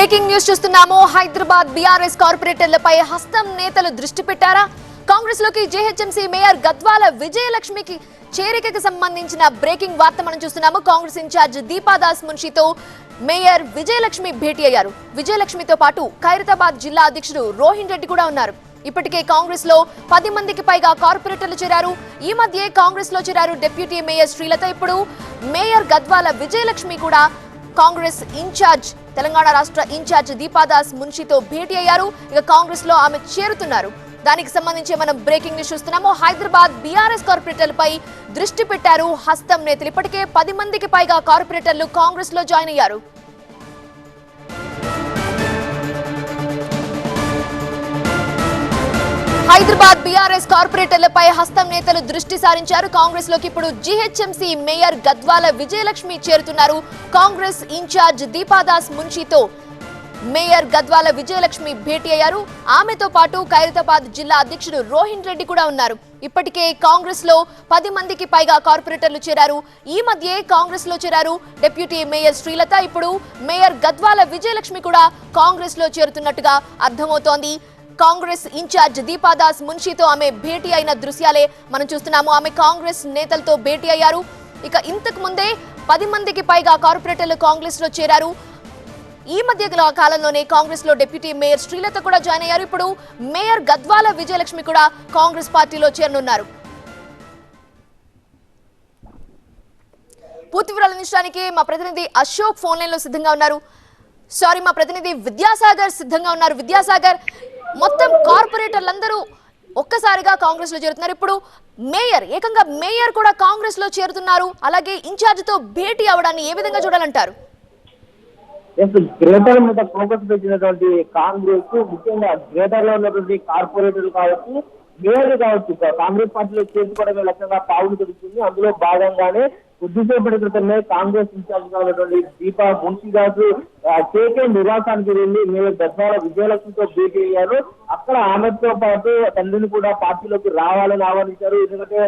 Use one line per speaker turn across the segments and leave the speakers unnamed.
Breaking news చూస్తున్నాము. Hyderabad BRS కార్పొరేటర్లపై హస్తం నేతలు దృష్టి పెట్టారా? కాంగ్రెస్లోకి జేహెచ్ఎంసీ మేయర్ గద్వాల విజయలక్ష్మికి చేరికకు సంబంధించిన బ్రేకింగ్ వార్త మనం చూస్తున్నాము. కాంగ్రెస్ ఇన్ఛార్జ్ దీపాదాస్ మున్షితో మేయర్ విజయలక్ష్మి భేటీ అయ్యారు. విజయలక్ష్మితో పాటు ఖైరతాబాద్ జిల్లా అధ్యక్షుడు రోహిన్ రెడ్డి కూడా ఉన్నారు. ఇప్పటికే కాంగ్రెస్లో పది మందికి పైగా కార్పొరేటర్లు చేరారు. ఈ మధ్య కాంగ్రెస్లో చేరారు డిప్యూటీ మేయర్ శ్రీలత. ఇప్పుడు మేయర్ గద్వాల విజయలక్ష్మి కూడా కాంగ్రెస్ ఇన్ఛార్జ్ తెలంగాణ రాష్ట్ర ఇన్ఛార్జ్ దీపాదాస్ మున్షితో భేటీ అయ్యారు. ఇక కాంగ్రెస్లో ఆమె చేరుతున్నారు. దానికి సంబంధించి మనం బ్రేకింగ్ న్యూస్ చూస్తున్నాము. హైదరాబాద్ బీఆర్ఎస్ కార్పొరేటర్లపై దృష్టి పెట్టారు హస్తం నేతలు. ఇప్పటికే పది మందికి పైగా కార్పొరేటర్లు కాంగ్రెస్లో జాయిన్ అయ్యారు. హైదరాబాద్ బీఆర్ఎస్ కార్పొరేటర్లపై హస్తం నేతలు దృష్టి సారించారు. కాంగ్రెస్లోకి ఇప్పుడు జీహెచ్ఎంసీ మేయర్ గద్వాల విజయలక్ష్మి చేరుతున్నారు. కాంగ్రెస్ ఇన్ఛార్జ్ దీపాదాస్ మున్షితో మేయర్ గద్వాల విజయలక్ష్మి భేటీ అయ్యారు. ఆమెతో పాటు ఖైరతాబాద్ జిల్లా అధ్యక్షుడు రోహిన్ రెడ్డి కూడా ఉన్నారు. ఇప్పటికే కాంగ్రెస్లో పది మందికి పైగా కార్పొరేటర్లు చేరారు. ఈ మధ్యే కాంగ్రెస్లో చేరారు. డిప్యూటీ మేయర్ శ్రీలత ఇప్పుడు మేయర్ గద్వాల విజయలక్ష్మి కూడా కాంగ్రెస్లో చేరుతున్నట్టుగా అర్థమవుతోంది. కాంగ్రెస్ ఇన్ఛార్జ్ దీపాదాస్ మున్షితో ఆమె భేటీ అయిన దృశ్యాలే మనం చూస్తున్నాము. ఆమె కాంగ్రెస్ నేతలతో భేటీ అయ్యారు. ఇక ఇంతకు ముందే పది మందికి పైగా కార్పొరేటర్లు కాంగ్రెస్లో చేరారు. ఈ మధ్య గల- కాలంలోనే కాంగ్రెస్లో డిప్యూటీ మేయర్ శ్రీలత కూడా జాయిన్ అయ్యారు. ఇప్పుడు మేయర్ గద్వాల విజయలక్ష్మి కూడా కాంగ్రెస్ పార్టీలో చేరనున్నారు. పూర్తి వివరాలు అందించడానికి మా ప్రతినిధి అశోక్ ఫోన్ లైన్లో సిద్ధంగా ఉన్నారు. సారీ మా ప్రతినిధి విద్యాసాగర్ సిద్ధంగా ఉన్నారు. విద్యాసాగర్ మొత్తం కార్పొరేటర్లందరూ ఒక్కసారిగా కాంగ్రెస్లో చేరుతున్నారు. ఇప్పుడు మేయర్ ఏకంగా మేయర్ కూడా కాంగ్రెస్లో చేరుతున్నారు. అలాగే ఇన్ఛార్జ్తో భేటీ అవడాన్ని ఏ విధంగా చూడాలంటారు?
గ్రేటర్ మీద ఫోకస్ పెట్టినటువంటి కాంగ్రెస్ ముఖ్యంగా గ్రేటర్లో ఉన్నటువంటి కార్పొరేటర్లు కావచ్చు మేయర్ కావచ్చు కాంగ్రెస్ పార్టీలో చేసుకోవడమే లక్ష్యంగా పావులు దొరుకుతుంది అందులో భాగంగానే కొద్దిసేపటి క్రితమే కాంగ్రెస్ ఇన్ఛార్జ్గా ఉన్నటువంటి దీపా మున్షి గారు కేకే నివాసానికి వెళ్ళి మీరు గద్వాల విజయలక్ష్మితో భేటీ అయ్యారు అక్కడ ఆమెతో పాటు తండ్రిని కూడా పార్టీలోకి రావాలని ఆహ్వానించారు. ఎందుకంటే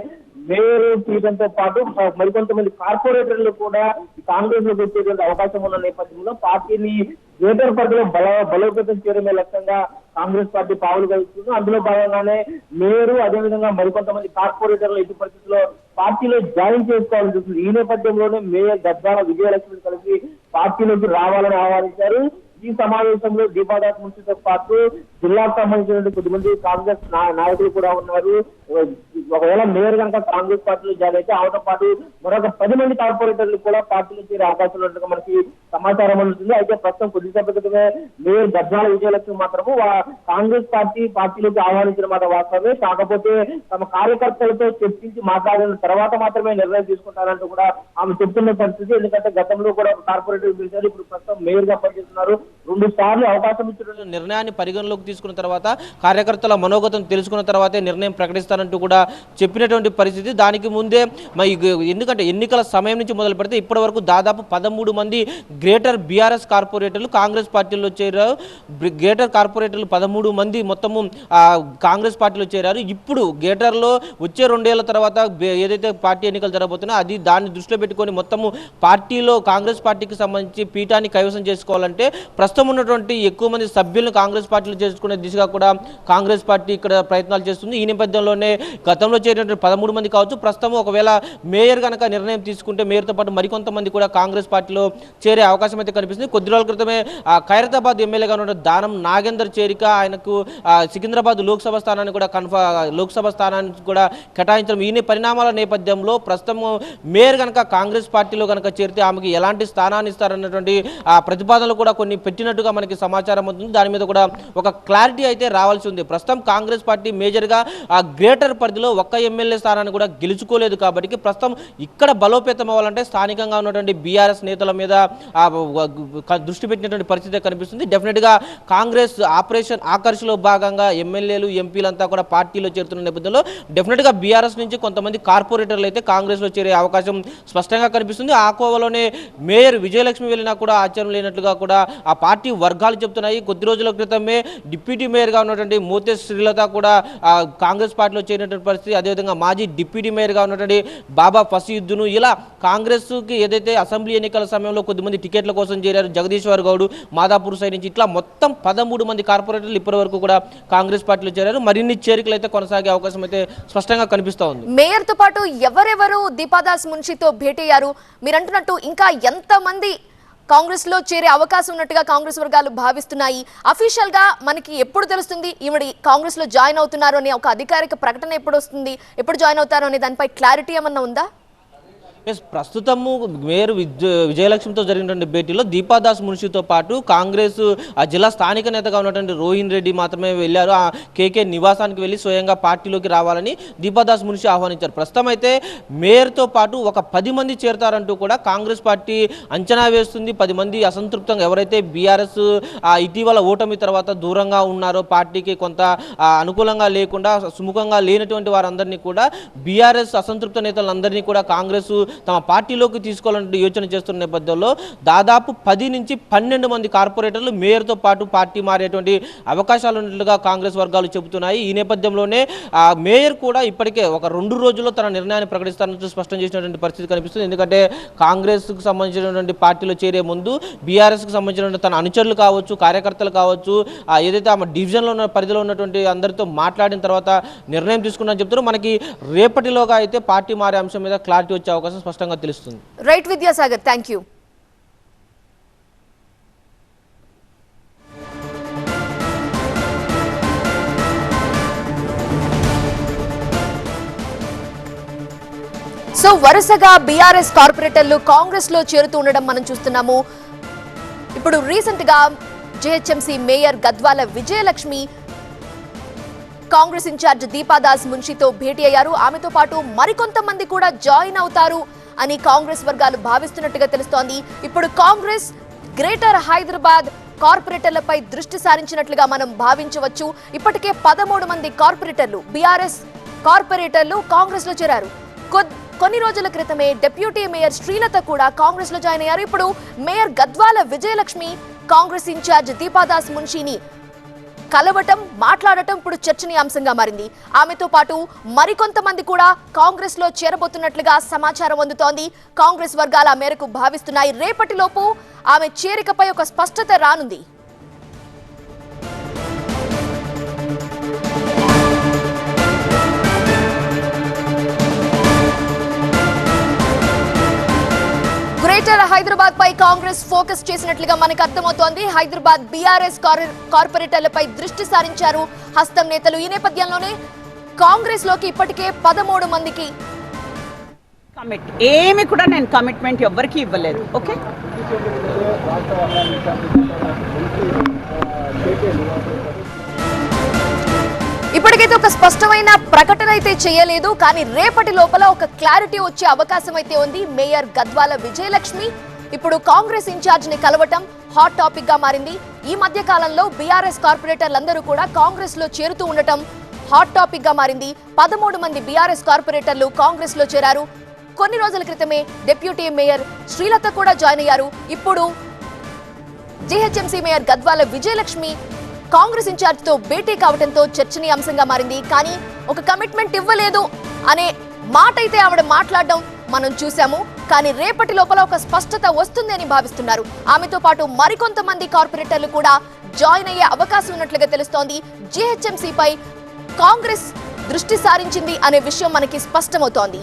మేయర్ పీఠంతో పాటు మరికొంతమంది కార్పొరేటర్లు కూడా కాంగ్రెస్లోకి వచ్చేటువంటి అవకాశం ఉన్న నేపథ్యంలో పార్టీని గ్రేటర్ పరిధిలో బల బలోపేతం చేయడమే లక్ష్యంగా కాంగ్రెస్ పార్టీ పావులు కలుస్తుంది అందులో భాగంగానే మేయర్ అదేవిధంగా మరికొంతమంది కార్పొరేటర్లు ఎట్టి పరిస్థితుల్లో పార్టీలో జాయిన్ చేసుకోవాలని చూస్తుంది. ఈ నేపథ్యంలోనే మేయర్ గద్దాల విజయలక్ష్మిని కలిసి పార్టీలోకి రావాలని ఆహ్వానించారు. ఈ సమావేశంలో దీపాదాస్ మున్సితో పాటు జిల్లాకు సంబంధించినటువంటి కొద్దిమంది కాంగ్రెస్ నాయకులు కూడా ఉన్నారు. ఒకవేళ మేయర్ కనుక కాంగ్రెస్ పార్టీలో జాయిన్ అయితే ఆమెతో పాటు మరొక పది మంది కార్పొరేటర్లు కూడా పార్టీలో చేరే అవకాశం ఉన్నట్టుగా మనకి సమాచారం ఉంటుంది అయితే ప్రస్తుతం కొద్దిసేపటి క్రితమే మేయర్ గద్వాల విజయలక్ష్మి మాత్రము కాంగ్రెస్ పార్టీ పార్టీలోకి ఆహ్వానించిన మాట వాస్తవమే. కాకపోతే తమ కార్యకర్తలతో చర్చించి మాట్లాడిన తర్వాత మాత్రమే నిర్ణయం తీసుకుంటారంటూ కూడా ఆమె చెప్తున్న పరిస్థితి. ఎందుకంటే గతంలో కూడా కార్పొరేటివ్ పిలిచారు. ఇప్పుడు ప్రస్తుతం మేయర్గా పనిచేస్తున్నారు. రెండు సార్లు అవకాశం ఇచ్చిన
నిర్ణయాన్ని పరిగణలోకి తీసుకున్న తర్వాత కార్యకర్తల మనోగతం తెలుసుకున్న తర్వాతే నిర్ణయం ప్రకటిస్తానంటూ కూడా చెప్పినటువంటి పరిస్థితి. దానికి ముందే ఎందుకంటే ఎన్నికల సమయం నుంచి మొదలు పెడితే ఇప్పటి వరకు దాదాపు పదమూడు మంది గ్రేటర్ బీఆర్ఎస్ కార్పొరేటర్లు కాంగ్రెస్ పార్టీలో చేరారు. గ్రేటర్ కార్పొరేటర్లు పదమూడు మంది మొత్తము కాంగ్రెస్ పార్టీలో చేరారు. ఇప్పుడు గ్రేటర్లో వచ్చే రెండేళ్ళ తర్వాత ఏదైతే పార్టీ ఎన్నికలు జరగబోతున్నాయో అది దాన్ని దృష్టిలో పెట్టుకొని మొత్తము పార్టీలో కాంగ్రెస్ పార్టీకి సంబంధించి పీఠాన్ని కైవసం చేసుకోవాలంటే ప్రస్తుతం ఉన్నటువంటి ఎక్కువ మంది సభ్యులను కాంగ్రెస్ పార్టీలో చేసుకునే దిశగా కూడా కాంగ్రెస్ పార్టీ ఇక్కడ ప్రయత్నాలు చేస్తుంది. ఈ నేపథ్యంలోనే గతంలో చేరినటువంటి పదమూడు మంది కావచ్చు ప్రస్తుతం ఒకవేళ మేయర్ కనుక నిర్ణయం తీసుకుంటే మేయర్తో పాటు మరికొంతమంది కూడా కాంగ్రెస్ పార్టీలో చేరే అవకాశం అయితే కనిపిస్తుంది. కొద్ది రోజుల క్రితమే ఖైరతాబాద్ ఎమ్మెల్యేగా ఉన్న దానం నాగేందర్ చేరిక ఆయనకు సికింద్రాబాద్ లోక్సభ స్థానాన్ని కూడా కన్ఫా లోక్సభ స్థానాన్ని కూడా కేటాయించడం ఈ పరిణామాల నేపథ్యంలో ప్రస్తుతం మేయర్ కనుక కాంగ్రెస్ పార్టీలో కనుక చేరితే ఆమెకి ఎలాంటి స్థానాన్ని ఇస్తారన్నటువంటి ఆ ప్రతిపాదనలు కూడా కొన్ని పెట్టినట్టుగా మనకి సమాచారం అవుతుంది దాని మీద కూడా ఒక క్లారిటీ అయితే రావాల్సి ఉంది. ప్రస్తుతం కాంగ్రెస్ పార్టీ మేజర్గా ఆ గ్రేటర్ పరిధిలో ఒక్క ఎమ్మెల్యే స్థానాన్ని కూడా గెలుచుకోలేదు కాబట్టి ప్రస్తుతం ఇక్కడ బలోపేతం అవ్వాలంటే స్థానికంగా ఉన్నటువంటి బీఆర్ఎస్ నేతల మీద ఆ దృష్టి పెట్టినటువంటి పరిస్థితి కనిపిస్తుంది. డెఫినెట్గా కాంగ్రెస్ ఆపరేషన్ ఆకర్షలో భాగంగా ఎమ్మెల్యేలు ఎంపీలంతా కూడా పార్టీలో చేరుతున్న నేపథ్యంలో డెఫినెట్గా బీఆర్ఎస్ నుంచి కొంతమంది కార్పొరేటర్లు అయితే కాంగ్రెస్లో చేరే అవకాశం స్పష్టంగా కనిపిస్తుంది. ఆ కోవలోనే మేయర్ విజయలక్ష్మి వెళ్ళినా కూడా ఆశ్చర్యం లేనట్లుగా కూడా ఆ పార్టీ వర్గాలు చెప్తున్నాయి కొద్ది రోజుల క్రితమే డిప్యూటీ మేయర్గా ఉన్నటువంటి మోతే శ్రీలత కూడా కాంగ్రెస్ పార్టీలో చేరినటువంటి పరిస్థితి. అదేవిధంగా మాజీ డిప్యూటీ మేయర్గా ఉన్నటువంటి బాబా ఫసీద్దును ఇలా కాంగ్రెస్కి ఏదైతే అసెంబ్లీ ఎన్నికల సమయంలో కొద్దిమంది టికెట్ల కోసం చేరారు జగదీశ్వర్ గౌడ్ మాదాపూర్ సైడ్ నుంచి. ఇట్లా మొత్తం పదమూడు మంది కార్పొరేటర్లు ఇప్పటి వరకు కూడా కాంగ్రెస్ పార్టీలో చేరారు. మరిన్ని చేరికలు అయితే కొనసాగే అవకాశం అయితే స్పష్టంగా కనిపిస్తూ ఉంది.
మేయర్తో పాటు ఎవరెవరు దీపాదాస్ మున్షితో భేటీ అయ్యారు? మీరు అంటున్నట్టు ఇంకా ఎంతమంది కాంగ్రెస్లో చేరే అవకాశం ఉన్నట్టుగా కాంగ్రెస్ వర్గాలు భావిస్తున్నాయి? అఫీషియల్గా మనకి ఎప్పుడు తెలుస్తుంది ఈవిడ కాంగ్రెస్లో జాయిన్ అవుతున్నారు అనే ఒక అధికారిక ప్రకటన ఎప్పుడు వస్తుంది? ఎప్పుడు జాయిన్ అవుతారు అనే దానిపై క్లారిటీ ఏమన్నా ఉందా?
ఎస్ ప్రస్తుతము మేయర్ విజ విజయలక్ష్మితో జరిగినటువంటి భేటీలో దీపాదాస్ మున్షితో పాటు కాంగ్రెస్ ఆ జిల్లా స్థానిక నేతగా ఉన్నటువంటి రోహిన్ రెడ్డి మాత్రమే వెళ్ళారు. ఆ కేకే నివాసానికి వెళ్ళి స్వయంగా పార్టీలోకి రావాలని దీపాదాస్ మున్షి ఆహ్వానించారు. ప్రస్తుతం అయితే మేయర్తో పాటు ఒక పది మంది చేరతారంటూ కూడా కాంగ్రెస్ పార్టీ అంచనా వేస్తుంది. పది మంది అసంతృప్తంగా ఎవరైతే బీఆర్ఎస్ ఆ ఇటీవల ఓటమి తర్వాత దూరంగా ఉన్నారో పార్టీకి కొంత అనుకూలంగా లేకుండా సుముఖంగా లేనటువంటి వారందరినీ కూడా బీఆర్ఎస్ అసంతృప్త నేతలందరినీ కూడా కాంగ్రెస్ తమ పార్టీలోకి తీసుకోవాలంటే యోచన చేస్తున్న నేపథ్యంలో దాదాపు పది నుంచి పన్నెండు మంది కార్పొరేటర్లు మేయర్తో పాటు పార్టీ మారేటువంటి అవకాశాలు ఉన్నట్లుగా కాంగ్రెస్ వర్గాలు చెబుతున్నాయి. ఈ నేపథ్యంలోనే ఆ మేయర్ కూడా ఇప్పటికే ఒక రెండు రోజుల్లో తన నిర్ణయాన్ని ప్రకటిస్తానంటూ స్పష్టం చేసినటువంటి పరిస్థితి కనిపిస్తుంది. ఎందుకంటే కాంగ్రెస్కు సంబంధించినటువంటి పార్టీలో చేరే ముందు బీఆర్ఎస్కి సంబంధించినటువంటి తన అనుచరులు కావచ్చు కార్యకర్తలు కావచ్చు ఏదైతే ఆమె డివిజన్లో ఉన్న పరిధిలో ఉన్నటువంటి అందరితో మాట్లాడిన తర్వాత నిర్ణయం తీసుకున్నా చెప్తారు మనకి రేపటిలోగా అయితే పార్టీ మారే అంశం మీద క్లారిటీ వచ్చే అవకాశం స్పష్టంగా తెలుస్తుంది.
Right Vidyasagar thank you so వరుసగా బీఆర్ఎస్ కార్పొరేటర్లు కాంగ్రెస్లో చేరుతూ ఉండడం మనం చూస్తున్నాము. ఇప్పుడు రీసెంట్గా GHMC mayor Gadwal Vijayalakshmi Congress in charge Deepadas మున్షితో భేటీ అయ్యారు. ఆమెతో పాటు మరికొంతమంది కూడా జాయిన్ అవుతారు అని కాంగ్రెస్ వర్గాలు భావిస్తున్నట్టుగా తెలుస్తోంది. ఇప్పుడు కాంగ్రెస్ గ్రేటర్ హైదరాబాద్ కార్పొరేటర్లపై దృష్టి సారించినట్లుగా మనం భావించవచ్చు. ఇప్పటికే పదమూడు మంది కార్పొరేటర్లు బీఆర్ఎస్ కార్పొరేటర్లు కాంగ్రెస్లో చేరారు కొన్ని రోజుల క్రితమే డిప్యూటీ మేయర్ శ్రీలత కూడా కాంగ్రెస్లో జాయిన్ అయ్యారు. ఇప్పుడు mayor Gadwal Vijayalakshmi Congress in charge Deepadas మున్షిని కలవటం మాట్లాడటం ఇప్పుడు చర్చనీయాంశంగా మారింది. ఆమెతో పాటు మరికొంతమంది కూడా కాంగ్రెస్లో చేరబోతున్నట్లుగా సమాచారం అందుతోంది. కాంగ్రెస్ వర్గాల మేరకు భావిస్తున్నాయి. రేపటిలోపు ఆమె చేరికపై ఒక స్పష్టత రానుంది. హైదరాబాద్ పై కాంగ్రెస్ ఫోకస్ చేసినట్లుగా మనకు అర్థమవుతోంది. హైదరాబాద్ బీఆర్ఎస్ కార్పొరేటర్లపై దృష్టి సారించారు హస్తం నేతలు. ఈ నేపథ్యంలోనే కాంగ్రెస్లోకి ఇప్పటికే పదమూడు మందికి
కమిట్ ఏమి కూడా నేను కమిట్మెంట్ ఎవ్వరికి ఇవ్వలేదు. ఓకే
ఇప్పటికైతే ఒక స్పష్టమైన ప్రకటన అయితే చేయలేదు కానీ రేపటి లోపల ఒక క్లారిటీ వచ్చే అవకాశం అయితే ఉంది. మేయర్ గద్వాల విజయలక్ష్మి ఇప్పుడు కాంగ్రెస్ ఇన్ఛార్జ్ని కలవటం హాట్ టాపిక్గా మారింది. ఈ మధ్య కాలంలో బీఆర్ఎస్ కార్పొరేటర్లందరూ కూడా కాంగ్రెస్లో చేరుతూ ఉండటం హాట్ టాపిక్గా మారింది. పదమూడు మంది బీఆర్ఎస్ కార్పొరేటర్లు కాంగ్రెస్లో చేరారు. కొన్ని రోజుల క్రితమే డిప్యూటీ మేయర్ శ్రీలత కూడా జాయిన్ అయ్యారు. ఇప్పుడు జీహెచ్ఎంసీ మేయర్ గద్వాల విజయలక్ష్మి కాంగ్రెస్ ఇన్ఛార్జ్తో భేటీ కావడంతో చర్చనీయాంశంగా మారింది. కానీ ఒక కమిట్మెంట్ ఇవ్వలేదు అనే మాట అయితే ఆవిడ మాట్లాడడం మనం చూసాము కానీ రేపటి లోపల ఒక స్పష్టత వస్తుంది అని భావిస్తున్నారు. ఆమెతో పాటు మరికొంతమంది కార్పొరేటర్లు కూడా జాయిన్ అయ్యే అవకాశం ఉన్నట్లుగా తెలుస్తోంది. జీహెచ్ఎంసీపై కాంగ్రెస్ దృష్టి సారించింది అనే విషయం మనకి స్పష్టమవుతోంది.